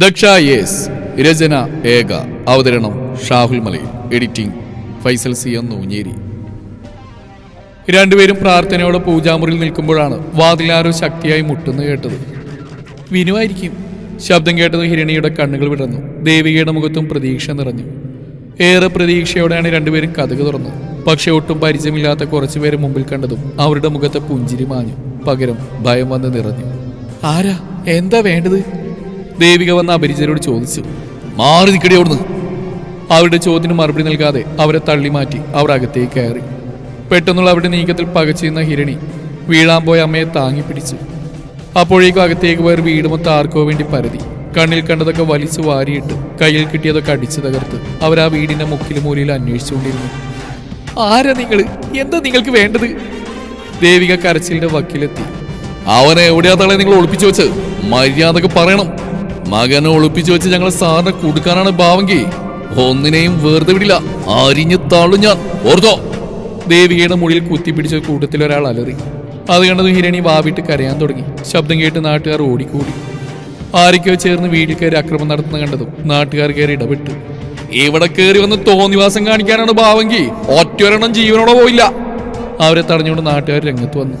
Daksha yes രചന ഏക അവതരണം ഷാഹുൽ മലയിൽ editing Faisal C M Noonjeri. രണ്ടുപേരും പ്രാർത്ഥനയോടെ പൂജാമുറിയിൽ നിൽക്കുമ്പോഴാണ് വാതിലാരോ ശക്തിയായി മുട്ടുന്നു കേട്ടത്. വിനുവായിരിക്കും ശബ്ദം കേട്ടത് ഹിരണിയുടെ കണ്ണുകൾ വിടർന്നു. ദേവികയുടെ മുഖത്തും പ്രതീക്ഷ നിറഞ്ഞു. ഏറെ പ്രതീക്ഷയോടെയാണ് രണ്ടുപേരും കഥക് തുറന്നു പക്ഷെ ഒട്ടും പരിചയമില്ലാത്ത കുറച്ചുപേരെ മുമ്പിൽ കണ്ടതും അവരുടെ മുഖത്തെ പുഞ്ചിരി മാഞ്ഞു. പകരം ഭയം വന്ന് നിറഞ്ഞു. ആരാ? എന്താ വേണ്ടത്? ദേവിക വന്ന അപരിചിതരോട് ചോദിച്ചു മാറി നിൽക്കടി അവിടുന്ന്. അവരുടെ ചോദ്യത്തിന് മറുപടി നൽകാതെ അവരെ തള്ളി മാറ്റി അവർ അകത്തേക്ക് കയറി. പെട്ടെന്നുള്ള അവരുടെ നീക്കത്തിൽ പകച്ചിരുന്ന ഹിരണി വീഴാൻ പോയ അമ്മയെ താങ്ങി പിടിച്ചു. അപ്പോഴേക്കും അകത്തേക്ക് പോയ വീട് മൊത്തം ആർക്കോ വേണ്ടി പരതി. കണ്ണിൽ കണ്ടതൊക്കെ വലിച്ചു വാരിയിട്ട് കയ്യിൽ കിട്ടിയതൊക്കെ അടിച്ചു തകർത്ത് അവർ ആ വീടിന്റെ മുക്കിലും മൂലയിൽ അന്വേഷിച്ചുകൊണ്ടിരുന്നു. ആരാ നിങ്ങൾ എന്താ നിങ്ങൾക്ക് വേണ്ടത്? ദേവിക കരച്ചിലിന്റെ വക്കിലെത്തി. അവനെ എവിടെയാ തളെ നിങ്ങൾ ഒളിപ്പിച്ചു വെച്ച് മര്യാദയ്ക്ക് പറയണം. മകനെ ഒളിപ്പിച്ചു വെച്ച് ഞങ്ങളെ സാറിനെ കൊടുക്കാനാണ് ഭാവങ്കി. ഒന്നിനെയും വെറുതെ വിടില്ല. അരിഞ്ഞു താളും ഞാൻ. ഓർത്തോ? ദേവികയുടെ മുടിയിൽ കുത്തിപ്പിടിച്ച കൂട്ടത്തിൽ ഒരാൾ അലറി. അത് കണ്ടത് ഹിരണി വാവിട്ട് കരയാൻ തുടങ്ങി. ശബ്ദം കേട്ട് നാട്ടുകാർ ഓടിക്കൂടി. ആരൊക്കെയോ ചേർന്ന് വീട്ടിൽ കയറി അക്രമം നടത്തുന്ന കണ്ടതും നാട്ടുകാർ കയറി ഇടപെട്ടു. ഇവിടെ കയറി വന്ന് തോന്നിവാസം കാണിക്കാനാണ് ഭാവങ്കി. ഒറ്റൊരെണ്ണം ജീവനോടെ പോയില്ല. അവരെ തടഞ്ഞുകൊണ്ട് നാട്ടുകാർ രംഗത്ത് വന്നു.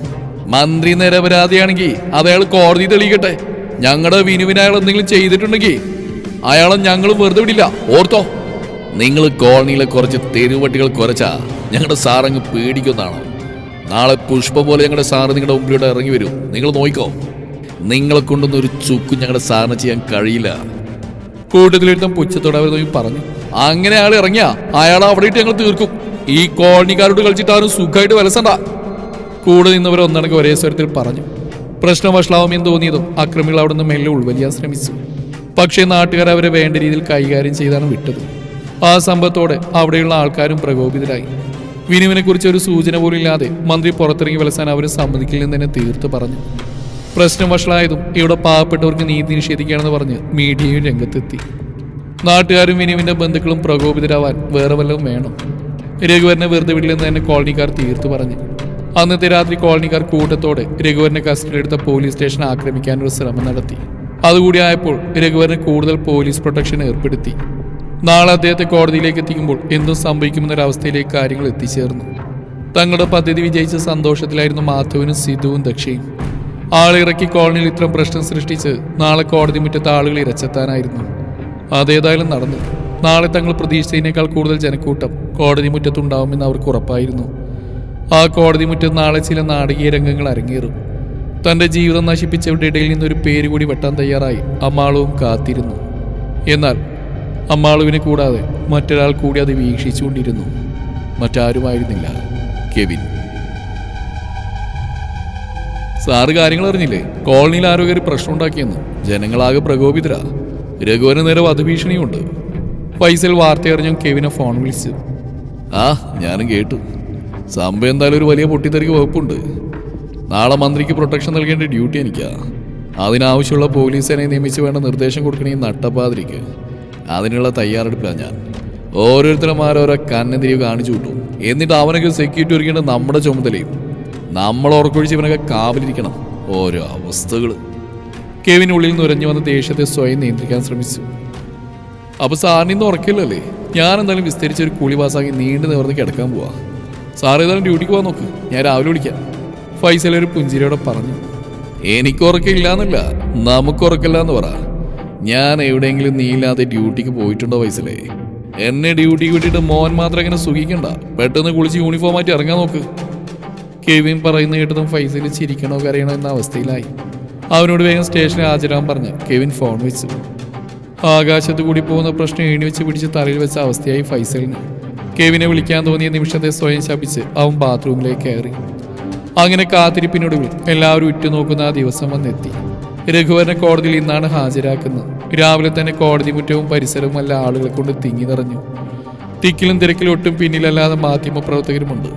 മന്ത്രി നിരപരാധിയാണെങ്കിൽ അതയാൾ കോടതി തെളിയിക്കട്ടെ. ഞങ്ങളുടെ വിനുവിന് അയാൾ എന്തെങ്കിലും ചെയ്തിട്ടുണ്ടെങ്കിൽ അയാളെ ഞങ്ങൾ വെറുതെ വിടില്ല. ഓർത്തോ? നിങ്ങൾ കോളനിയിലെ കുറച്ച് തെരുവട്ടികൾ കുറച്ചാ ഞങ്ങളുടെ സാറങ്ങ് പേടിക്കുന്നതാണ്. നാളെ പുഷ്പ പോലെ ഞങ്ങളുടെ സാറ് നിങ്ങളുടെ മുമ്പിലൂടെ ഇറങ്ങി വരും. നിങ്ങൾ നോയിക്കോ. നിങ്ങളെ കൊണ്ടൊന്നും ഒരു ചുക്കും ഞങ്ങളുടെ സാറിന് ചെയ്യാൻ കഴിയില്ല. കൂട്ടത്തിലിരുന്ന പുച്ഛത്തോടെ അവർ നോക്കി പറഞ്ഞു. അങ്ങനെ അയാൾ ഇറങ്ങിയ അയാൾ അവിടെ ഇട്ട് ഞങ്ങൾ തീർക്കും. ഈ കോളനിക്കാരോട് കളിച്ചിട്ട് ആരും സുഖമായിട്ട് വലസണ്ട കൂടെ നിന്നവർ ഒരേ സ്വരത്തിൽ പറഞ്ഞു. പ്രശ്നം വഷളാവുമെന്ന് തോന്നിയതും അക്രമികൾ നിന്ന് മെല്ലെ ഉൾവലിയാൻ ശ്രമിച്ചു. പക്ഷേ നാട്ടുകാർ അവരെ വേണ്ട രീതിയിൽ കൈകാര്യം ചെയ്താണ് വിട്ടത്. ആ സംഭവത്തോടെ അവിടെയുള്ള ആൾക്കാരും പ്രകോപിതരായി. വിനുവിനെ കുറിച്ച് ഒരു സൂചന പോലും ഇല്ലാതെ മന്ത്രി പുറത്തിറങ്ങി വലസാൻ അവരെ സമ്മതിക്കില്ലെന്ന് തന്നെ തീർത്ത് പറഞ്ഞു. പ്രശ്നം വഷളായതും ഇവിടെ പാവപ്പെട്ടവർക്ക് നീതി നിഷേധിക്കുകയാണെന്ന് പറഞ്ഞ് മീഡിയയും രംഗത്തെത്തി. നാട്ടുകാരും വിനുവിന്റെ ബന്ധുക്കളും പ്രകോപിതരാവാൻ വേറെ വല്ലതും വേണം? രഘുവരനെ വെറുതെ വിടില്ലെന്ന് തന്നെ കോളനിക്കാർ തീർത്തു പറഞ്ഞു. അന്നത്തെ രാത്രി കോളനിക്കാർ കൂട്ടത്തോടെ രഘുവരനെ കസ്റ്റഡിയിലെടുത്ത പോലീസ് സ്റ്റേഷൻ ആക്രമിക്കാനൊരു ശ്രമം നടത്തി. അതുകൂടി ആയപ്പോൾ രഘുവരന് കൂടുതൽ പോലീസ് പ്രൊട്ടക്ഷൻ ഏർപ്പെടുത്തി. നാളെ അദ്ദേഹത്തെ കോടതിയിലേക്ക് എത്തിക്കുമ്പോൾ എന്തും സംഭവിക്കുമെന്നൊരവസ്ഥയിലേക്ക് കാര്യങ്ങൾ എത്തിച്ചേർന്നു. തങ്ങളുടെ പദ്ധതി വിജയിച്ച സന്തോഷത്തിലായിരുന്നു മാധവനും സിധുവും ദക്ഷയും. ആളിറക്കി കോളനിയിൽ ഇത്തരം പ്രശ്നം സൃഷ്ടിച്ച് നാളെ കോടതി മുറ്റത്ത് ആളുകൾ ഇരച്ചെത്താനായിരുന്നു അതേതായാലും നടന്നു. നാളെ തങ്ങൾ പ്രതീക്ഷിച്ചതിനേക്കാൾ കൂടുതൽ ജനക്കൂട്ടം കോടതി മുറ്റത്തുണ്ടാവുമെന്ന് അവർക്ക് ഉറപ്പായിരുന്നു. ആ കോടതി മുറ്റം നാളെ ചില നാടകീയ രംഗങ്ങൾ അരങ്ങേറും. തന്റെ ജീവിതം നശിപ്പിച്ചവരുടെ ഇടയിൽ നിന്നൊരു പേര് കൂടി വെട്ടാൻ തയ്യാറായി അമ്മാളുവും കാത്തിരുന്നു. എന്നാൽ അമ്മാളുവിനെ കൂടാതെ മറ്റൊരാൾ കൂടി അത് വീക്ഷിച്ചുകൊണ്ടിരുന്നു. മറ്റാരുമായിരുന്നില്ല. കെവിൻ. സാറ് കാര്യങ്ങൾ അറിഞ്ഞില്ലേ? കോളനിയിൽ ആരോഗ്യ പ്രശ്നം ഉണ്ടാക്കിയെന്ന്. ജനങ്ങളാകെ പ്രകോപിതരാ. രഘുവന് നേരെ വധഭീഷണിയുണ്ട്. ഫൈസൽ വാർത്ത അറിഞ്ഞും കെവിനെ ഫോൺ വിളിച്ചു. ആ ഞാനും കേട്ടു. സംഭവം എന്തായാലും ഒരു വലിയ പൊട്ടിത്തെറിക്ക് വകുപ്പുണ്ട്. നാളെ മന്ത്രിക്ക് പ്രൊട്ടക്ഷൻ നൽകേണ്ട ഡ്യൂട്ടി എനിക്കാ. അതിനാവശ്യമുള്ള പോലീസ് സേനയെ നിയമിച്ച് വേണ്ട നിർദ്ദേശം കൊടുക്കണേ ഈ നട്ടപ്പാതിരിക്ക്. അതിനുള്ള തയ്യാറെടുപ്പിലാണ് ഞാൻ. ഓരോരുത്തരന്മാരോരോ കണ്ണെതിരിവ് കാണിച്ചു വിട്ടു എന്നിട്ട് അവനൊക്കെ സെക്യൂരിറ്റി ഒരുക്കേണ്ട നമ്മുടെ ചുമതലയും. നമ്മൾ ഉറക്കൊഴിച്ച് ഇവനൊക്കെ കാവലിരിക്കണം. ഓരോ അവസ്ഥകൾ കെവിനുള്ളിൽ ഉരഞ്ഞു വന്ന ദേഷ്യത്തെ സ്വയം നിയന്ത്രിക്കാൻ ശ്രമിച്ചു. അപ്പൊ സാറിന് ഇന്ന് ഉറക്കില്ലല്ലേ? ഞാൻ എന്തായാലും വിസ്തരിച്ച ഒരു കുളി പാസ്സാക്കി നീണ്ടു നിവർന്ന് കിടക്കാൻ പോവാ. സാർ ഏതായാലും ഡ്യൂട്ടിക്ക് പോകാൻ നോക്ക്. ഞാൻ രാവിലെ വിളിക്കാം. ഫൈസൽ ഒരു പുഞ്ചിരിയോടെ പറഞ്ഞു. എനിക്ക് ഉറക്കില്ല എന്നില്ല നമുക്ക് ഉറക്കില്ല എന്ന് പറ. ഞാൻ എവിടെയെങ്കിലും നീ ഇല്ലാതെ ഡ്യൂട്ടിക്ക് പോയിട്ടുണ്ടോ ഫൈസലേ? എന്നെ ഡ്യൂട്ടിക്ക് വിട്ടിട്ട് മോൻ മാത്രം ഇങ്ങനെ സുഖിക്കണ്ട. പെട്ടെന്ന് കുളിച്ച് യൂണിഫോം ആയിട്ട് ഇറങ്ങാൻ നോക്ക്. കെവിൻ പറയുന്ന കേട്ടതും ഫൈസൽ ചിരിക്കണോ കരയണോ എന്ന അവസ്ഥയിലായി. അവനോട് വേഗം സ്റ്റേഷനിൽ ഹാജരാൻ പറഞ്ഞ് കെവിൻ ഫോൺ വെച്ചു. ആകാശത്ത് കൂടി പോകുന്ന പ്രശ്നം എണിവെച്ച് പിടിച്ച് തലയിൽ വെച്ച അവസ്ഥയായി ഫൈസലിന്. കെവിനെ വിളിക്കാൻ തോന്നിയ നിമിഷത്തെ സ്വയം ശപിച്ച് അവൻ ബാത്റൂമിലേക്ക് കയറി. അങ്ങനെ കാത്തിരിപ്പിനൊടുവിൽ എല്ലാവരും ഉറ്റുനോക്കുന്ന ആ ദിവസം വന്നെത്തി. രഘുവരനെ കോടതിയിൽ ഇന്നാണ് ഹാജരാക്കുന്നത്. രാവിലെ തന്നെ കോടതി മുറ്റവും പരിസരവും എല്ലാ ആളുകളെ കൊണ്ട് തിങ്ങി നിറഞ്ഞു. തിക്കിലും തിരക്കിലും ഒട്ടും പിന്നിലല്ലാതെ മാധ്യമ പ്രവർത്തകരുമുണ്ട്.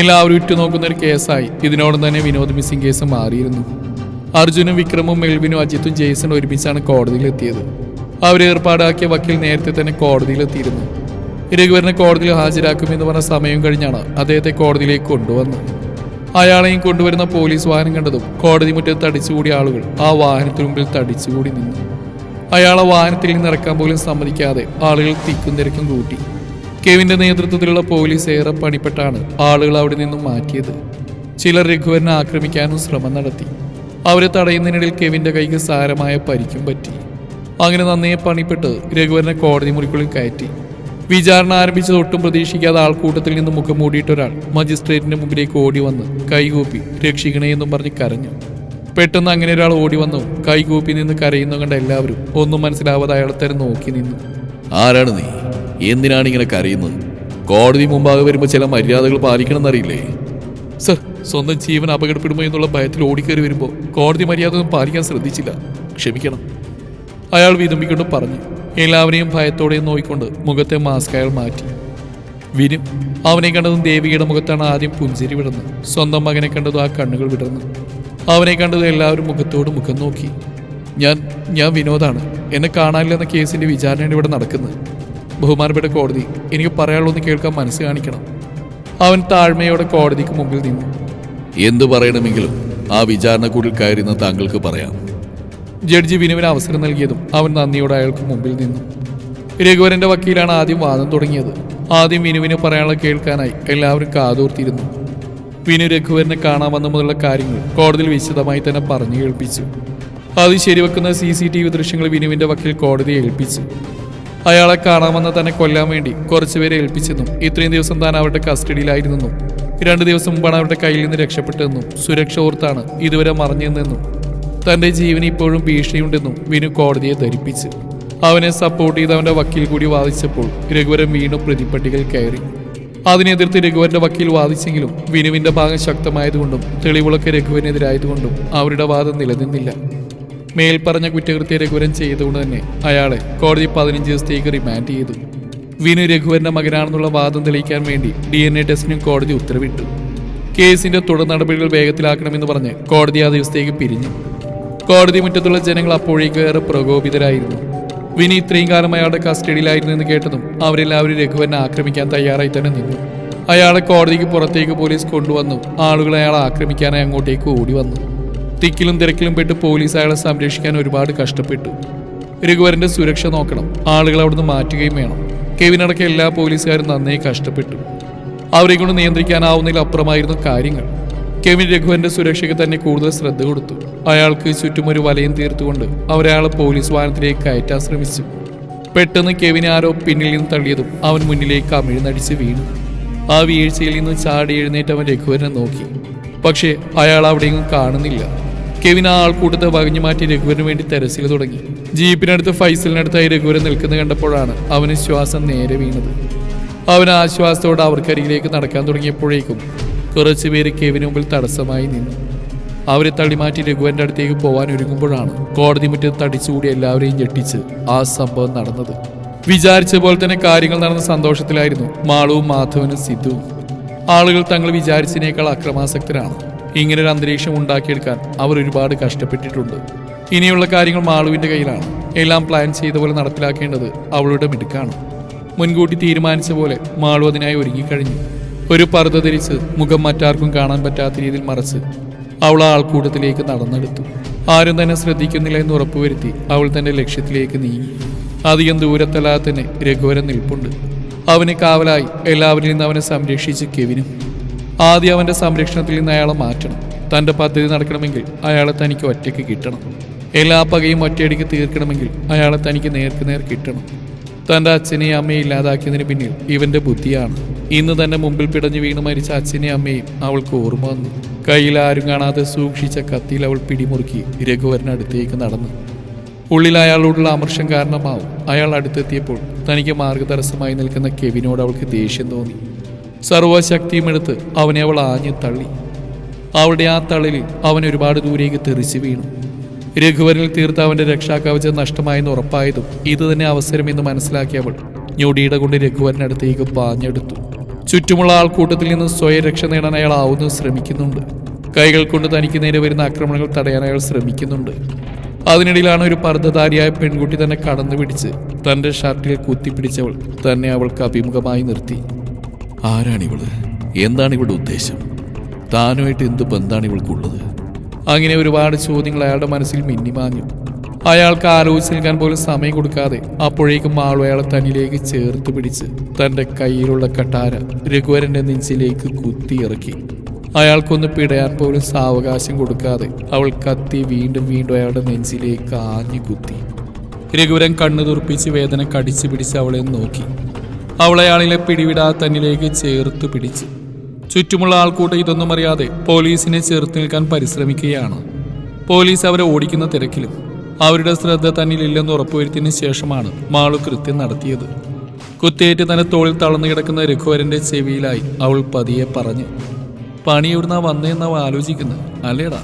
എല്ലാവരും ഉറ്റുനോക്കുന്ന ഒരു കേസായി ഇതിനോടം തന്നെ വിനോദ് മിസ്സിംഗ് കേസ് മാറിയിരുന്നു. അർജുനും വിക്രമും മെൽവിനും അജിത്തും ജെയ്സണും ഒരുമിച്ചാണ് കോടതിയിലെത്തിയത് അവരെ ഏർപ്പാടാക്കിയ വക്കീൽ നേരത്തെ തന്നെ കോടതിയിലെത്തിയിരുന്നു രഘുവരനെ കോടതിയിൽ ഹാജരാക്കുമെന്ന് പറഞ്ഞ സമയം കഴിഞ്ഞാണ് അദ്ദേഹത്തെ കോടതിയിലേക്ക് കൊണ്ടുവന്നത്. അയാളെയും കൊണ്ടുവരുന്ന പോലീസ് വാഹനം കണ്ടതും കോടതി മുറ്റത്ത് തടിച്ചുകൂടിയ ആളുകൾ ആ വാഹനത്തിന് മുമ്പിൽ തടിച്ചുകൂടി നിന്നു. അയാളെ വാഹനത്തിൽ നിന്ന് ഇറക്കാൻ പോലും സമ്മതിക്കാതെ ആളുകൾ തിക്കും തിരക്കും കൂട്ടി. കെവിന്റെ നേതൃത്വത്തിലുള്ള പോലീസ് ഏറെ പണിപ്പെട്ടാണ് ആളുകൾ അവിടെ നിന്നും മാറ്റിയത്. ചിലർ രഘുവരനെ ആക്രമിക്കാനും ശ്രമം നടത്തി. അവരെ തടയുന്നതിനിടയിൽ കെവിന്റെ കൈക്ക് സാരമായ പരിക്കും പറ്റി. അങ്ങനെ നന്നേ പണിപ്പെട്ട് രഘുവരനെ കോടതി മുറിക്കുള്ളിൽ കയറ്റി. വിചാരണ ആരംഭിച്ചത് ഒട്ടും പ്രതീക്ഷിക്കാതെ ആൾക്കൂട്ടത്തിൽ നിന്ന് മുഖം മൂടിയിട്ട ഒരാൾ മജിസ്ട്രേറ്റിന്റെ മുമ്പിലേക്ക് ഓടി വന്ന് കൈകൂപ്പി രക്ഷിക്കണേ എന്നും പറഞ്ഞ് കരഞ്ഞു. പെട്ടെന്ന് അങ്ങനെ ഒരാൾ ഓടി വന്നു. കൈകൂപ്പി നിന്ന് കരയുന്നു കണ്ട എല്ലാവരും ഒന്നും മനസ്സിലാവാതെ അയാളെ തരം നോക്കി നിന്നു. ആരാണ് നീ? എന്തിനാണ് ഇങ്ങനെ കരയുന്നത്? കോടതി മുമ്പാകെ വരുമ്പോൾ ചില മര്യാദകൾ പാലിക്കണമെന്നറിയില്ലേ? സർ സ്വന്തം ജീവൻ അപകടപ്പെടുമോ എന്നുള്ള ഭയത്തിൽ ഓടിക്കയറി വരുമ്പോൾ കോടതി മര്യാദ ഒന്നും പാലിക്കാൻ ശ്രദ്ധിച്ചില്ല. ക്ഷമിക്കണം. അയാൾ വിതുമ്പിക്കൊണ്ട് പറഞ്ഞു. എല്ലാവരെയും ഭയത്തോടെ നോയിക്കൊണ്ട് മുഖത്തെ മാസ്ക് അയാൾ മാറ്റി. വിനു അവനെ കണ്ടതും ദേവികയുടെ മുഖത്താണ് ആദ്യം പുഞ്ചിരി വിടുന്നത്. സ്വന്തം മകനെ കണ്ടതും ആ കണ്ണുകൾ വിടർന്നു. അവനെ കണ്ടതും എല്ലാവരും മുഖത്തോട് മുഖം നോക്കി. ഞാൻ ഞാൻ വിനോദാണ്. എന്നെ കാണാനില്ലെന്ന കേസിന്റെ വിചാരണയാണ് ഇവിടെ നടക്കുന്നത്. ബഹുമാനപ്പെട്ട കോടതി എനിക്ക് പറയാനുള്ളൊന്ന് കേൾക്കാൻ മനസ്സ് കാണിക്കണം. അവൻ താഴ്മയോടെ കോടതിക്ക് മുമ്പിൽ നിന്നു. എന്തു പറയണമെങ്കിലും ആ വിചാരണ കൂടി കയറിയെന്ന് താങ്കൾക്ക് പറയാം. ജഡ്ജി വിനുവിന് അവസരം നൽകിയതും അവൻ നന്ദിയോടെ അയാൾക്ക് മുമ്പിൽ നിന്നു. രഘുവരന്റെ വക്കീലാണ് ആദ്യം വാദം തുടങ്ങിയത്. ആദ്യം വിനുവിനെ പറയാനുള്ള കേൾക്കാനായി എല്ലാവരും കാതോർത്തിരുന്നു. വിനു രഘുവരനെ കാണാമെന്ന മുതലുള്ള കാര്യങ്ങൾ കോടതിയിൽ വിശദമായി തന്നെ പറഞ്ഞു കേൾപ്പിച്ചു. അത് ശരിവെക്കുന്ന സി സി ടി വി ദൃശ്യങ്ങൾ വിനുവിന്റെ വക്കീൽ കോടതിയെ ഏൽപ്പിച്ചു. അയാളെ കാണാമെന്ന് തന്നെ കൊല്ലാൻ വേണ്ടി കുറച്ചുപേരെ ഏൽപ്പിച്ചെന്നും ഇത്രയും ദിവസം താൻ അവരുടെ കസ്റ്റഡിയിലായിരുന്നെന്നും രണ്ടു ദിവസം മുമ്പാണ് അവരുടെ കയ്യിൽ നിന്ന് രക്ഷപ്പെട്ടതെന്നും സുരക്ഷ ഓർത്താണ് ഇതുവരെ മറഞ്ഞതെന്നും തന്റെ ജീവൻ ഇപ്പോഴും ഭീഷണിയുണ്ടെന്നും വിനു കോടതിയെ ധരിപ്പിച്ച്. അവനെ സപ്പോർട്ട് ചെയ്ത് അവന്റെ വക്കീൽ കൂടി വാദിച്ചപ്പോൾ രഘുവരൻ വീണ്ടും പ്രതിപ്പട്ടികൾ കയറി. അതിനെതിർത്ത് രഘുവരന്റെ വക്കീൽ വാദിച്ചെങ്കിലും വിനുവിന്റെ ഭാഗം ശക്തമായതുകൊണ്ടും തെളിവുകളൊക്കെ രഘുവിനെതിരായതുകൊണ്ടും അവരുടെ വാദം നിലനിന്നില്ല. മേൽപ്പറഞ്ഞ കുറ്റകൃത്യ രഘുവരൻ ചെയ്തുകൊണ്ട് തന്നെ അയാളെ കോടതി പതിനഞ്ച് ദിവസത്തേക്ക് റിമാൻഡ് ചെയ്തു. വിനു രഘുവരന്റെ മകനാണെന്നുള്ള വാദം തെളിയിക്കാൻ വേണ്ടി ഡി എൻ എ ടെസ്റ്റിനും കോടതി ഉത്തരവിട്ടു. കേസിന്റെ തുടർ നടപടികൾ വേഗത്തിലാക്കണമെന്ന് പറഞ്ഞ് കോടതി ആ ദിവസത്തേക്ക് പിരിഞ്ഞു. കോടതി മുറ്റത്തുള്ള ജനങ്ങൾ അപ്പോഴേക്ക് ഏറെ പ്രകോപിതരായിരുന്നു. വിനി ഇത്രയും കാലം അയാളുടെ കസ്റ്റഡിയിലായിരുന്നു എന്ന് കേട്ടതും അവരെല്ലാവരും രഘുവനെ ആക്രമിക്കാൻ തയ്യാറായി തന്നെ നിന്നു. അയാളെ കോടതിക്ക് പുറത്തേക്ക് പോലീസ് കൊണ്ടുവന്നു. ആളുകൾ അയാളെ ആക്രമിക്കാനായി അങ്ങോട്ടേക്ക് ഓടി വന്നു. തിക്കിലും തിരക്കിലും പെട്ട് പോലീസ് അയാളെ സംരക്ഷിക്കാൻ ഒരുപാട് കഷ്ടപ്പെട്ടു. രഘുവരന്റെ സുരക്ഷ നോക്കണം. ആളുകൾ അവിടുന്ന് മാറ്റുകയും വേണം. കെവിനടക്കം എല്ലാ പോലീസുകാരും നന്നേ കഷ്ടപ്പെട്ടു. അവരെ കൊണ്ട് നിയന്ത്രിക്കാനാവുന്നതിൽ അപ്പുറമായിരുന്നു കാര്യങ്ങൾ. കെവിൻ രഘുവന്റെ സുരക്ഷയ്ക്ക് തന്നെ കൂടുതൽ ശ്രദ്ധ കൊടുത്തു. അയാൾക്ക് ചുറ്റും ഒരു വലയം തീർത്തുകൊണ്ട് അവരയാളെ പോലീസ് വാഹനത്തിലേക്ക് കയറ്റാൻ ശ്രമിച്ചു. പെട്ടെന്ന് കെവിനെ ആരോ പിന്നിൽ നിന്ന് തള്ളിയതും അവൻ മുന്നിലേക്ക് അമിഴ്ന്നടിച്ച് വീണു. ആ വീഴ്ചയിൽ നിന്ന് ചാടി എഴുന്നേറ്റ് അവൻ രഘുവരനെ നോക്കി. പക്ഷേ അയാൾ അവിടെയെങ്കിലും കാണുന്നില്ല. കെവിൻ ആ ആൾക്കൂട്ടത്തെ വകഞ്ഞു മാറ്റി രഘുവരന് വേണ്ടി തെരച്ചിൽ തുടങ്ങി. ജീപ്പിനടുത്ത് ഫൈസലിനടുത്തായി രഘുവരൻ നിൽക്കുന്നത് കണ്ടപ്പോഴാണ് അവന് ശ്വാസം നേരെ വീണത്. അവൻ ആശ്വാസത്തോടെ അവർക്കരികിലേക്ക് നടക്കാൻ തുടങ്ങിയപ്പോഴേക്കും കുറച്ചു പേര് കെവിന് മുമ്പിൽ തടസ്സമായി നിന്നു. അവരെ തള്ളിമാറ്റി രഘുവന്റെ അടുത്തേക്ക് പോവാൻ ഒരുങ്ങുമ്പോഴാണ് കോടതി മുറ്റത്ത് തടിച്ചുകൂടി എല്ലാവരെയും ഞെട്ടിച്ച് ആ സംഭവം നടന്നത്. വിചാരിച്ച പോലെ തന്നെ കാര്യങ്ങൾ നടന്ന സന്തോഷത്തിലായിരുന്നു മാളുവും മാധവനും സിദ്ധുവും. ആളുകൾ തങ്ങൾ വിചാരിച്ചതിനേക്കാൾ അക്രമാസക്തരാണ്. ഇങ്ങനെ ഒരു അന്തരീക്ഷം ഉണ്ടാക്കിയെടുക്കാൻ അവർ ഒരുപാട് കഷ്ടപ്പെട്ടിട്ടുണ്ട്. ഇനിയുള്ള കാര്യങ്ങൾ മാളുവിന്റെ കയ്യിലാണ്. എല്ലാം പ്ലാൻ ചെയ്ത പോലെ നടപ്പിലാക്കേണ്ടത് അവളുടെ മിടുക്കാണ്. മുൻകൂട്ടി തീരുമാനിച്ച പോലെ മാളു അതിനായി ഒരുങ്ങിക്കഴിഞ്ഞു. ഒരു പർദ്ദ ധരിച്ച് മുഖം മറ്റാർക്കും കാണാൻ പറ്റാത്ത രീതിയിൽ മറച്ച് അവൾ ആൾക്കൂട്ടത്തിലേക്ക് നടന്നെടുത്തു. ആരും തന്നെ ശ്രദ്ധിക്കുന്നില്ല എന്ന് ഉറപ്പുവരുത്തി അവൾ തന്റെ ലക്ഷ്യത്തിലേക്ക് നീങ്ങി. അധികം ദൂരത്തല്ലാതെ തന്നെ രഘുവരൻ നിൽപ്പുണ്ട്. അവന് കാവലായി എല്ലാവരിൽ നിന്ന് അവനെ സംരക്ഷിച്ച് കെവിനും. ആദ്യം അവന്റെ സംരക്ഷണത്തിൽ നിന്ന് അയാളെ മാറ്റണം. തന്റെ പദ്ധതി നടക്കണമെങ്കിൽ അയാളെ തനിക്ക് ഒറ്റയ്ക്ക് കിട്ടണം. എല്ലാ പകയും ഒറ്റയടിക്ക് തീർക്കണമെങ്കിൽ അയാളെ തനിക്ക് നേർക്ക് നേർ കിട്ടണം. തന്റെ അച്ഛനെയും അമ്മയും ഇല്ലാതാക്കിയതിന് പിന്നിൽ ഇവന്റെ ബുദ്ധിയാണ്. ഇന്ന് തന്നെ മുമ്പിൽ പിടഞ്ഞു വീണ് മരിച്ച അച്ഛനെയും അമ്മയും അവൾക്ക് ഓർമ്മ വന്നു. കയ്യിൽ ആരും കാണാതെ സൂക്ഷിച്ച കത്തിയിൽ അവൾ പിടിമുറുക്കി രഘുവരനടുത്തേക്ക് നടന്നു. ഉള്ളിൽ അയാളോടുള്ള അമർഷം കാരണമാവും. അയാൾ അടുത്തെത്തിയപ്പോൾ തനിക്ക് മാർഗതടസ്സമായി നിൽക്കുന്ന കെവിനോട് അവൾക്ക് ദേഷ്യം തോന്നി. സർവശക്തിയും എടുത്ത് അവനെ അവൾ ആഞ്ഞു തള്ളി. അവളുടെ ആ തള്ളിൽ അവൻ ഒരുപാട് ദൂരേക്ക് തെറിച്ചു വീണു. രഘുവരനിൽ തീർത്ത അവന്റെ രക്ഷാകവചം നഷ്ടമായെന്ന് ഉറപ്പായതും ഇത് തന്നെ അവസരമെന്ന് മനസ്സിലാക്കിയവൾ ഞൊടിയിട കൊണ്ട് രഘുവരനടുത്തേക്ക് പാഞ്ഞെടുത്തു. ചുറ്റുമുള്ള ആൾക്കൂട്ടത്തിൽ നിന്ന് സ്വയരക്ഷ നേടാൻ അയാൾ ആവുന്നു ശ്രമിക്കുന്നുണ്ട്. കൈകൾ കൊണ്ട് തനിക്ക് നേരെ വരുന്ന ആക്രമണങ്ങൾ തടയാൻ അയാൾ ശ്രമിക്കുന്നുണ്ട്. അതിനിടയിലാണ് ഒരു പർദ്ധതാരിയായ പെൺകുട്ടി തന്നെ കടന്നു പിടിച്ച് തന്റെ ഷർട്ടിൽ കുത്തിപ്പിടിച്ചവൾ തന്നെ അവൾക്ക് അഭിമുഖമായി നിർത്തി. ആരാണിവൾ? എന്താണ് ഇവളുടെ ഉദ്ദേശം? താനുമായിട്ട് എന്ത് ബന്ധാണ് ഇവൾക്കുള്ളത് അങ്ങനെ ഒരുപാട് ചോദ്യങ്ങൾ അയാളുടെ മനസ്സിൽ മിന്നിമാഞ്ഞു. അയാൾക്ക് ആലോചിച്ച് നിൽക്കാൻ പോലും സമയം കൊടുക്കാതെ അപ്പോഴേക്കും ആളു അയാളെ തന്നിലേക്ക് ചേർത്ത് പിടിച്ച് തന്റെ കയ്യിലുള്ള കട്ടാര രഘുവരന്റെ നെഞ്ചിലേക്ക് കുത്തിയിറക്കി. അയാൾക്കൊന്ന് പിടയാൻ പോലും സാവകാശം കൊടുക്കാതെ അവൾ കത്തി വീണ്ടും വീണ്ടും അയാളുടെ നെഞ്ചിലേക്ക് ആഞ്ഞു കുത്തി. രഘുവരൻ കണ്ണു തുറപ്പിച്ച് വേദന കടിച്ചു പിടിച്ച് അവളെ നോക്കി. അവളെ അയാളിലെ പിടിവിടാതെ തന്നിലേക്ക് ചേർത്ത് പിടിച്ചു. ചുറ്റുമുള്ള ആൾക്കൂട്ടം ഇതൊന്നും അറിയാതെ പോലീസിനെ ചേർത്ത് നിൽക്കാൻ പരിശ്രമിക്കുകയാണ്. പോലീസ് അവരെ ഓടിക്കുന്ന തിരക്കിലും അവരുടെ ശ്രദ്ധ തന്നിലില്ലെന്ന് ഉറപ്പുവരുത്തിയതിനു ശേഷമാണ് മാളു കൃത്യം നടത്തിയത്. കുത്തേറ്റ് തന്നെ തോളിൽ തളർന്നു കിടക്കുന്ന രഘുവരന്റെ ചെവിയിലായി അവൾ പതിയെ പറഞ്ഞു പണി എവിടുന്നാ വന്നേന്നാ ആലോചിക്കുന്നത് അല്ലേടാ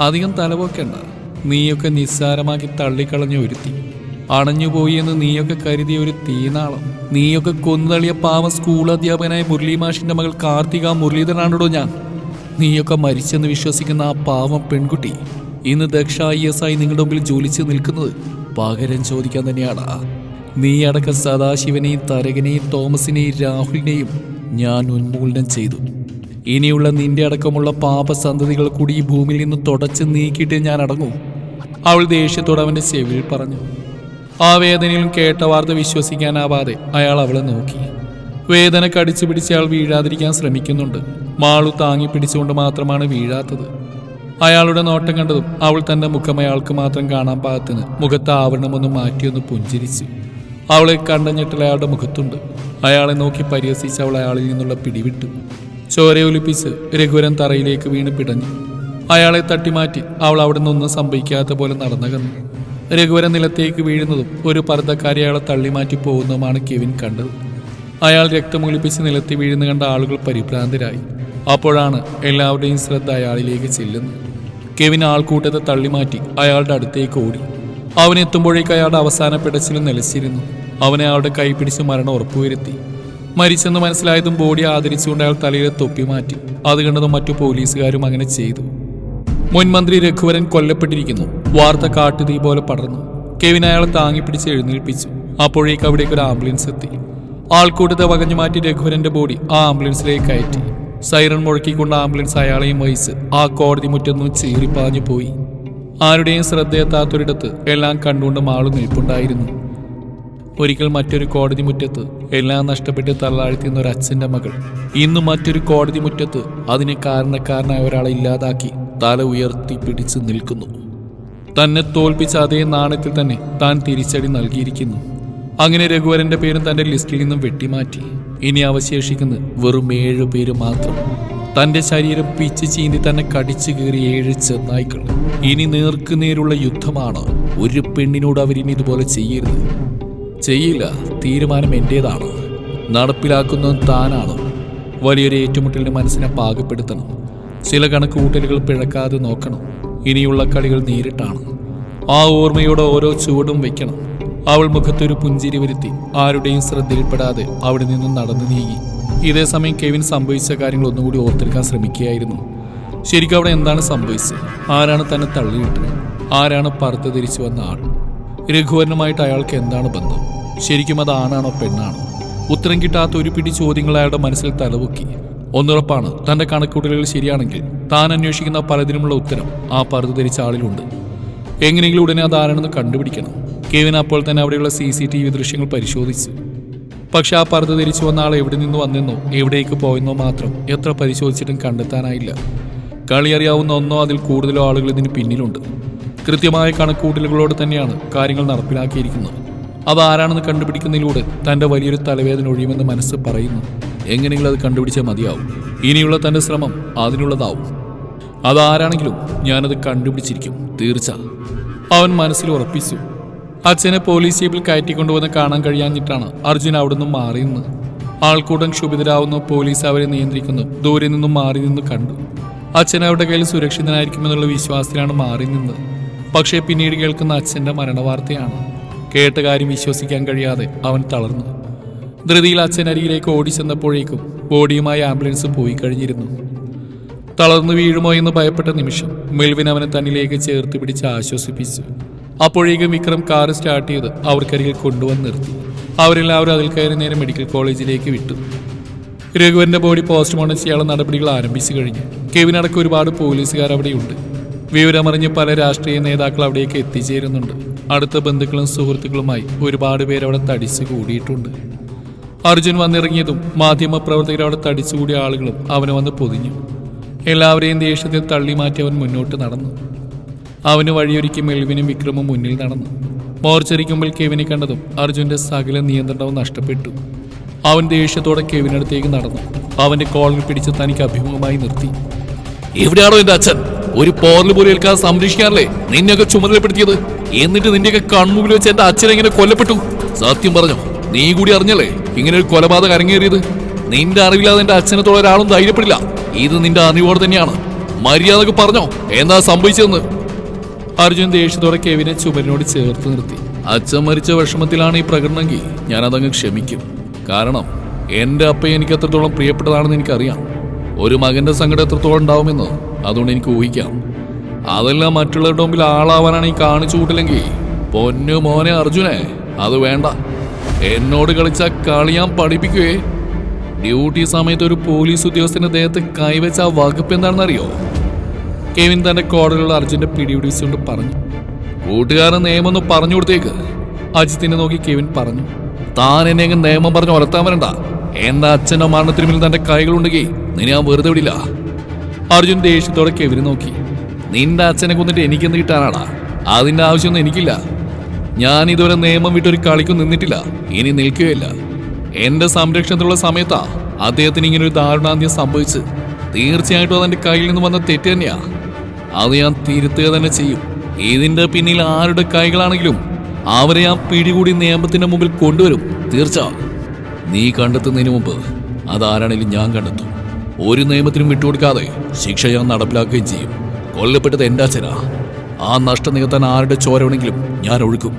അധികം തലപോക്കണ്ട നീയൊക്കെ നിസ്സാരമാക്കി തള്ളിക്കളഞ്ഞു ഒരുത്തി. അണഞ്ഞുപോയി എന്ന് നീയൊക്കെ കരുതിയ ഒരു തീനാളം. നീയൊക്കെ കൊന്നുതള്ളിയ പാവ സ്കൂൾ അധ്യാപകനായ മുരളി മാഷിന്റെ മകൾ കാർത്തിക മുരളീധരനാണോ ഞാൻ? നീയൊക്കെ മരിച്ചെന്ന് വിശ്വസിക്കുന്ന ആ പാവം പെൺകുട്ടി ഇന്ന് ദക്ഷ ഐ എസ് ആയി നിങ്ങളുടെ മുമ്പിൽ ജോലിച്ച് നിൽക്കുന്നത് പകരം ചോദിക്കാൻ തന്നെയാണ്. നീ അടക്കം സദാശിവനെയും തരകനെയും തോമസിനെയും രാഹുലിനെയും ഞാൻ ഉന്മൂലനം ചെയ്തു. ഇനിയുള്ള നിന്റെ അടക്കമുള്ള പാപസന്തതികൾ കൂടി ഈ ഭൂമിയിൽ നിന്ന് തുടച്ച് നീക്കിയിട്ട് ഞാൻ അടങ്ങും. അവൾ ദേഷ്യത്തോടെ അവന്റെ ചെവിയിൽ പറഞ്ഞു. ആ വേദനയിലും കേട്ട വാർത്ത വിശ്വസിക്കാനാവാതെ അയാൾ അവളെ നോക്കി. വേദന കടിച്ചു പിടിച്ച് അയാൾ വീഴാതിരിക്കാൻ ശ്രമിക്കുന്നുണ്ട്. മാളു താങ്ങി പിടിച്ചുകൊണ്ട് മാത്രമാണ് വീഴാത്തത്. അയാളുടെ നോട്ടം കണ്ടതും അവൾ തന്റെ മുഖം അയാൾക്ക് മാത്രം കാണാൻ പാകത്തിന് മുഖത്ത് ആവരണമൊന്ന് മാറ്റിയൊന്ന് പുഞ്ചിരിച്ചു. അവളെ കണ്ടഞ്ഞിട്ടിൽ അയാളുടെ മുഖത്തുണ്ട്. അയാളെ നോക്കി പരിഹസിച്ച് അവൾ അയാളിൽ നിന്നുള്ള പിടിവിട്ടു. ചോരയൊലിപ്പിച്ച് രഘുവരൻ തറയിലേക്ക് വീണ് പിടഞ്ഞു. അയാളെ തട്ടിമാറ്റി അവൾ അവിടെ നിന്നൊന്നും സംഭവിക്കാത്ത പോലെ നടന്നകന്നു രഘുവരൻ നിലത്തേക്ക് വീഴുന്നതും ഒരു പർദ്ദക്കാരി അയാളെ തള്ളിമാറ്റി പോകുന്നതുമാണ് കെവിൻ കണ്ടത്. അയാൾ രക്തമൊലിപ്പിച്ച് നിലത്തി വീഴുന്ന കണ്ട ആളുകൾ പരിഭ്രാന്തരായി. അപ്പോഴാണ് എല്ലാവരുടെയും ശ്രദ്ധ അയാളിലേക്ക് ചെല്ലുന്നത്. കെവിൻ ആൾക്കൂട്ടത്തെ തള്ളിമാറ്റി അയാളുടെ അടുത്തേക്ക് ഓടി. അവൻ എത്തുമ്പോഴേക്ക് അയാളുടെ അവസാന പിടച്ചിലും നിലച്ചിരുന്നു. അവനെ അയാളുടെ കൈ പിടിച്ച് മരണം ഉറപ്പുവരുത്തി. മരിച്ചെന്ന് മനസ്സിലായതും ബോഡി ആദരിച്ചുകൊണ്ട് അയാൾ തലയിലെ തൊപ്പി മാറ്റി. അത് കണ്ടതും മറ്റു പോലീസുകാരും അങ്ങനെ ചെയ്തു. മുൻമന്ത്രി രഘുവരൻ കൊല്ലപ്പെട്ടിരിക്കുന്നു. വാർത്ത കാട്ടുതീ പോലെ പടർന്നു. കെവിൻ അയാളെ താങ്ങിപ്പിടിച്ച് എഴുന്നേൽപ്പിച്ചു. അപ്പോഴേക്ക് അവിടേക്ക് ഒരു ആംബുലൻസ് എത്തി. ആൾക്കൂട്ടത്തെ വകഞ്ഞു മാറ്റി രഘുവരന്റെ ബോഡി ആ ആംബുലൻസിലേക്ക് കയറ്റി. സൈറൺ മുഴക്കിക്കൊണ്ട് ആംബുലൻസ് അയാളെയും വഹിച്ച് ആ കോടതി മുറ്റൊന്നും ചീറിപ്പാഞ്ഞു പോയി. ആരുടെയും ശ്രദ്ധയെത്താത്തൊരിടത്ത് എല്ലാം കണ്ടുകൊണ്ട് മാളു നിൽപ്പുണ്ടായിരുന്നു. ഒരിക്കൽ മറ്റൊരു കോടതി മുറ്റത്ത് എല്ലാം നഷ്ടപ്പെട്ട് തള്ളാഴ്ത്തിയുന്ന ഒരു അച്ഛന്റെ മകൾ ഇന്ന് മറ്റൊരു കോടതി മുറ്റത്ത് അതിന് കാരണക്കാരനായ ഒരാളെ ഇല്ലാതാക്കി തല ഉയർത്തി പിടിച്ച് നിൽക്കുന്നു. തന്നെ തോൽപ്പിച്ച അതേ നാണയത്തിൽ തന്നെ താൻ തിരിച്ചടി നൽകിയിരിക്കുന്നു. അങ്ങനെ രഘുവരന്റെ പേരും തന്റെ ലിസ്റ്റിൽ നിന്നും വെട്ടിമാറ്റി. ഇനി അവശേഷിക്കുന്നത് വെറും ഏഴു പേര് മാത്രം. തന്റെ ശരീരം പിച്ച് ചീന്തി തന്നെ കടിച്ചു കയറി ഏഴ് ചെന്നായ്ക്കൾ. ഇനി നേർക്കുനേരുള്ള യുദ്ധമാണ്. ഒരു പെണ്ണിനോട് അവരിനി ഇതുപോലെ ചെയ്യരുത്. ചെയ്യില്ല തീരുമാനം എന്റേതാണ് നടപ്പിലാക്കുന്നത് താനാണ്. വലിയൊരു ഏറ്റുമുട്ടലിന് മനസ്സിനെ പാകപ്പെടുത്തണം. ചില കണക്ക് കൂട്ടലുകൾ പിഴക്കാതെ നോക്കണം. ഇനിയുള്ള കളികൾ നേരിട്ടാണ്. ആ ഓർമ്മയോടെ ഓരോ ചുവടും വെക്കണം. അവൾ മുഖത്തൊരു പുഞ്ചിരി വരുത്തി. ആരുടെയും ശ്രദ്ധയിൽപ്പെടാതെ അവിടെ നിന്നും നടന്നു നീങ്ങി. ഇതേ സമയം കെവിൻ സംഭവിച്ച കാര്യങ്ങൾ ഒന്നുകൂടി ഓർത്തെടുക്കാൻ ശ്രമിക്കുകയായിരുന്നു. ശരിക്കും അവിടെ എന്താണ് സംഭവിച്ചത്? ആരാണ് തന്നെ തള്ളിയിട്ടത്? ആരാണ് പറത്ത് തിരിച്ചു വന്ന ആൾ? രഘുവരനുമായിട്ട് അയാൾക്ക് എന്താണ് ബന്ധം? ശരിക്കും അത് ആണാണോ പെണ്ണാണോ? ഉത്തരം കിട്ടാത്ത ഒരു പിടി ചോദ്യങ്ങൾ അയാളുടെ മനസ്സിൽ തലപൊക്കി. ഒന്നുറപ്പാണ് തന്റെ കണക്കൂട്ടലുകൾ ശരിയാണെങ്കിൽ താൻ അന്വേഷിക്കുന്ന പലതിനുമുള്ള ഉത്തരം ആ പറത്ത് ധരിച്ച ആളിലുണ്ട്. എങ്ങനെയെങ്കിലും ഉടനെ അത് ആരാണെന്ന് കണ്ടുപിടിക്കണം. കെവിൻ അപ്പോൾ തന്നെ അവിടെയുള്ള സി സി ടി വി ദൃശ്യങ്ങൾ പരിശോധിച്ചു. പക്ഷെ ആ പർദ്ദ തിരിച്ചു വന്ന ആൾ എവിടെ നിന്ന് വന്നെന്നോ എവിടേക്ക് പോയെന്നോ മാത്രം എത്ര പരിശോധിച്ചിട്ടും കണ്ടെത്താനായില്ല. കളി അറിയാവുന്ന ഒന്നോ അതിൽ കൂടുതലോ ആളുകൾ ഇതിന് പിന്നിലുണ്ട്. കൃത്യമായ കണക്കൂട്ടലുകളോട് തന്നെയാണ് കാര്യങ്ങൾ നടപ്പിലാക്കിയിരിക്കുന്നത്. അത് ആരാണെന്ന് കണ്ടുപിടിക്കുന്നതിലൂടെ തന്റെ വലിയൊരു തലവേദന ഒഴിയുമെന്ന് മനസ്സ് പറയുന്നു. എങ്ങനെയെങ്കിലും അത് കണ്ടുപിടിച്ചാൽ മതിയാവും. ഇനിയുള്ള തന്റെ ശ്രമം അതിനുള്ളതാവും. അതാരാണെങ്കിലും ഞാനത് കണ്ടുപിടിച്ചിരിക്കും. തീർച്ച. അവൻ മനസ്സിൽ ഉറപ്പിച്ചു. അച്ഛനെ പോലീസ് ജീപ്പിൽ കയറ്റിക്കൊണ്ടുവന്ന് കാണാൻ കഴിയാഞ്ഞിട്ടാണ് അർജുൻ അവിടെ നിന്നും മാറി നിന്ന് ആൾക്കൂട്ടം ക്ഷുഭിതരാവുന്നു പോലീസ് അവരെ നിയന്ത്രിക്കുന്നു. ദൂരെ നിന്നും മാറി നിന്ന് കണ്ടു. അച്ഛൻ അവരുടെ കയ്യിൽ സുരക്ഷിതനായിരിക്കുമെന്നുള്ള വിശ്വാസത്തിലാണ് മാറി നിന്നത് പക്ഷേ പിന്നീട് കേൾക്കുന്ന അച്ഛന്റെ മരണവാർത്തയാണ്. കേട്ട കാര്യം വിശ്വസിക്കാൻ കഴിയാതെ അവൻ തളർന്നു. ധൃതിയിൽ അച്ഛൻ അരികിലേക്ക് ഓടിച്ചെന്നപ്പോഴേക്കും ബോഡിയുമായി ആംബുലൻസ് പോയി കഴിഞ്ഞിരുന്നു. തളർന്നു വീഴുമോ എന്ന് ഭയപ്പെട്ട നിമിഷം മെൽവിൻ അവനെ തന്നിലേക്ക് ചേർത്ത് പിടിച്ച് ആശ്വസിപ്പിച്ചു. അപ്പോഴേക്കും വിക്രം കാർ സ്റ്റാർട്ട് ചെയ്ത് അവർക്കരികിൽ കൊണ്ടുവന്ന് നിർത്തി. അവരെല്ലാവരും അതിൽ കയറി നേരെ മെഡിക്കൽ കോളേജിലേക്ക് വിട്ടു. രഘുവിന്റെ ബോഡി പോസ്റ്റ്മോർട്ടം ചെയ്യാനുള്ള നടപടികൾ ആരംഭിച്ചു കഴിഞ്ഞു. കെവിനടക്കം ഒരുപാട് പോലീസുകാർ അവിടെയുണ്ട്. വിവരമറിഞ്ഞ് പല രാഷ്ട്രീയ നേതാക്കൾ അവിടേക്ക് എത്തിച്ചേരുന്നുണ്ട്. അടുത്ത ബന്ധുക്കളും സുഹൃത്തുക്കളുമായി ഒരുപാട് പേര് അവിടെ തടിച്ചു കൂടിയിട്ടുണ്ട്. അർജുൻ വന്നിറങ്ങിയതും മാധ്യമ പ്രവർത്തകർ അവിടെ തടിച്ചുകൂടിയ ആളുകളും അവനെ വന്ന് പൊതിഞ്ഞു. എല്ലാവരെയും ദേഷ്യത്തിൽ തള്ളി മാറ്റി അവൻ മുന്നോട്ട് നടന്നു. അവന് വഴിയൊരുക്കി മെൽവിനും വിക്രമും മുന്നിൽ നടന്നു. മോർച്ചരിക്കുമ്പോൾ കെവിനെ കണ്ടതും അർജുന്റെ സകല നിയന്ത്രണവും നഷ്ടപ്പെട്ടു. അവൻ ദേഷ്യത്തോടെ കെവിനടുത്തേക്ക് നടന്നു. അവന്റെ കോളിൽ പിടിച്ച് തനിക്ക് അഭിമുഖമായി നിർത്തി. എവിടെയാണോ എന്റെ അച്ഛൻ? ഒരു പോറൽ പോലും ഏൽക്കാതെ സംരക്ഷിക്കാറില്ലേ നിന്നെയൊക്കെ ചുമതലപ്പെടുത്തിയത്? എന്നിട്ട് നിന്റെയൊക്കെ കൺമുമ്പിൽ വെച്ച് എന്റെ അച്ഛൻ എങ്ങനെ കൊല്ലപ്പെട്ടു? സത്യം പറഞ്ഞോ. നീ കൂടി അറിഞ്ഞല്ലേ ഇങ്ങനെ ഒരു കൊലപാതകം അരങ്ങേറിയത്? നിന്റെ അറിവില്ലാതെ എന്റെ അച്ഛനെ ഒരാളും ധൈര്യപ്പെടില്ല. ഇത് നിന്റെ അറിവോടെ തന്നെയാണ്. മര്യാദയ്ക്ക് പറഞ്ഞോ. എന്താ സംഭവിച്ചതെന്ന്? അർജുൻ ദേഷ്യത്തോടെ കെവിനെ ചുമരിനോട് ചേർത്ത് നിർത്തി. അച്ഛൻ മരിച്ച വിഷമത്തിലാണ് ഈ പ്രകടനമെങ്കിൽ ഞാനതങ്ങ് ക്ഷമിക്കും. കാരണം എന്റെ അപ്പ എനിക്ക് എത്രത്തോളം പ്രിയപ്പെട്ടതാണെന്ന് എനിക്കറിയാം. ഒരു മകന്റെ സങ്കടം എത്രത്തോളം ഉണ്ടാവുമെന്ന് അതുകൊണ്ട് എനിക്ക് ഊഹിക്കാം. അതെല്ലാം മറ്റുള്ളവരുടെ മുമ്പിൽ ആളാവാനാണ് ഈ കാണിച്ചു കൂട്ടില്ലെങ്കിൽ പൊന്നു മോനെ അർജുനെ അത് വേണ്ട. എന്നോട് കളിച്ച കളിയാൻ പഠിപ്പിക്കുകയെ ഡ്യൂട്ടി സമയത്ത് ഒരു പോലീസ് ഉദ്യോഗസ്ഥന്റെ ദേഹത്ത് കൈവച്ച ആ വകുപ്പ് എന്താണെന്നറിയോ? കെവിൻ തന്റെ കോടതിയിലുള്ള അർജുന്റെ പിടിപിടിച്ചുകൊണ്ട് പറഞ്ഞു കൂട്ടുകാരൻ നിയമം ഒന്ന് പറഞ്ഞു കൊടുത്തേക്ക്. അജിത്തിനെ നോക്കി കെവിൻ പറഞ്ഞു താൻ എന്നെ അങ്ങ് നിയമം പറഞ്ഞ് ഉലത്താൻ വരണ്ട. എന്റെ അച്ഛന്റെ മരണത്തിന് മുന്നിൽ തന്റെ കൈകളുണ്ടെങ്കിൽ നിന്നെ ഞാൻ വെറുതെ വിടില്ല. അർജുൻ ദേഷ്യത്തോടെ കെവിനെ നോക്കി നിന്റെ അച്ഛനെ കൊന്നിട്ട് എനിക്കെന്ത് കിട്ടാനാടാ? അതിന്റെ ആവശ്യമൊന്നും എനിക്കില്ല. ഞാൻ ഇതുവരെ നിയമം വിട്ടൊരു കളിക്കും നിന്നിട്ടില്ല. ഇനി നിൽക്കുകയില്ല. എന്റെ സംരക്ഷണത്തിലുള്ള സമയത്താ അദ്ദേഹത്തിന് ഇങ്ങനെ ഒരു ദാരുണാന്ത്യം സംഭവിച്ച് തീർച്ചയായിട്ടും അതെന്റെ കയ്യിൽ നിന്ന് വന്ന തെറ്റ് തന്നെയാ. അത് ഞാൻ തിരുത്തുക തന്നെ ചെയ്യും. ഇതിന്റെ പിന്നിൽ ആരുടെ കൈകളാണെങ്കിലും അവരെ ആ പിടികൂടി നിയമത്തിന്റെ മുമ്പിൽ കൊണ്ടുവരും. തീർച്ച നീ കണ്ടെത്തുന്നതിന് മുമ്പ് അതാരാണെങ്കിലും ഞാൻ കണ്ടെത്തും. ഒരു നിയമത്തിനും വിട്ടുകൊടുക്കാതെ ശിക്ഷ ഞാൻ നടപ്പിലാക്കുകയും ചെയ്യും. കൊല്ലപ്പെട്ടത് എന്റെ അച്ഛനാ. ആ നഷ്ടം നികത്താൻ ആരുടെ ചോരവണെങ്കിലും ഞാൻ ഒഴുക്കും.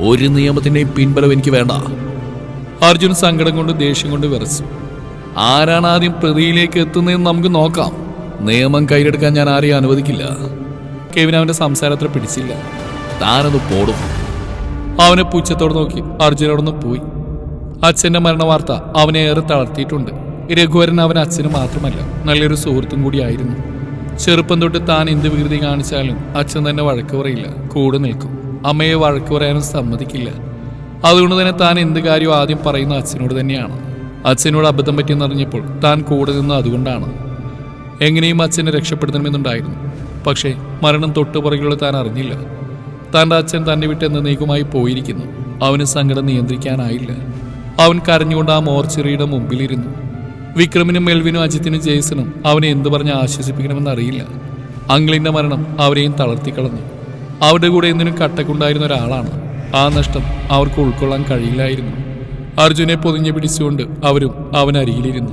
ഒരു നിയമത്തിന്റെയും പിൻബലം എനിക്ക് വേണ്ട. അർജുൻ സങ്കടം കൊണ്ട് ദേഷ്യം കൊണ്ട് വിറച്ചു. ആരാണ് ആദ്യം പ്രതിയിലേക്ക് എത്തുന്നതെന്ന് നമുക്ക് നോക്കാം. നിയമം കയ്യിലെടുക്കാൻ ഞാൻ ആരെയും അനുവദിക്കില്ല. കെവിൻ അവന്റെ സംസാരത്തിൽ പിടിച്ചില്ല. താനത് പോടും. അവനെ പുച്ഛത്തോട് നോക്കി അർജുനോടൊന്ന് പോയി. അച്ഛന്റെ മരണ വാർത്ത അവനെ ഏറെ തളർത്തിയിട്ടുണ്ട്. രഘുവരൻ അവൻ അച്ഛന് മാത്രമല്ല നല്ലൊരു സുഹൃത്തും കൂടിയായിരുന്നു ചെറുപ്പം തൊട്ട് താൻ എന്ത് വികൃതി കാണിച്ചാലും അച്ഛൻ തന്നെ വഴക്ക് പറയില്ല കൂടെ നിൽക്കും. അമ്മയെ വഴക്ക് പറയാനും സമ്മതിക്കില്ല. അതുകൊണ്ട് തന്നെ താൻ എന്ത് കാര്യവും ആദ്യം പറയുന്ന അച്ഛനോട് തന്നെയാണ്. അച്ഛനോട് അബദ്ധം പറ്റിയെന്നറിഞ്ഞപ്പോൾ താൻ കൂടെ നിന്ന് അതുകൊണ്ടാണ്. എങ്ങനെയും അച്ഛനെ രക്ഷപ്പെടുത്തണമെന്നുണ്ടായിരുന്നു. പക്ഷേ മരണം തൊട്ടുപുറകിലുള്ള താൻ അറിഞ്ഞില്ല. തന്റെ അച്ഛൻ തന്നെ വിട്ട് എന്നേക്കുമായി പോയിരിക്കുന്നു. അവന് സങ്കടം നിയന്ത്രിക്കാനായില്ല. അവൻ കരഞ്ഞുകൊണ്ട് ആ മോർച്ചറിയുടെ മുമ്പിലിരുന്നു. വിക്രമിനും മെൽവിനും അജിത്തിനും ജെയ്സണും അവനെ എന്തു പറഞ്ഞ് ആശ്വസിപ്പിക്കണമെന്ന് അറിയില്ല അങ്കിളിന്റെ മരണം അവരെയും തളർത്തിക്കളഞ്ഞു. അവരുടെ കൂടെ എന്തിനും കട്ടക്കുണ്ടായിരുന്ന ഒരാളാണ്. ആ നഷ്ടം അവർക്ക് ഉൾക്കൊള്ളാൻ കഴിയില്ലായിരുന്നു. അർജുനെ പൊതിഞ്ഞു പിടിച്ചുകൊണ്ട് അവരും അവനരികിലിരുന്നു.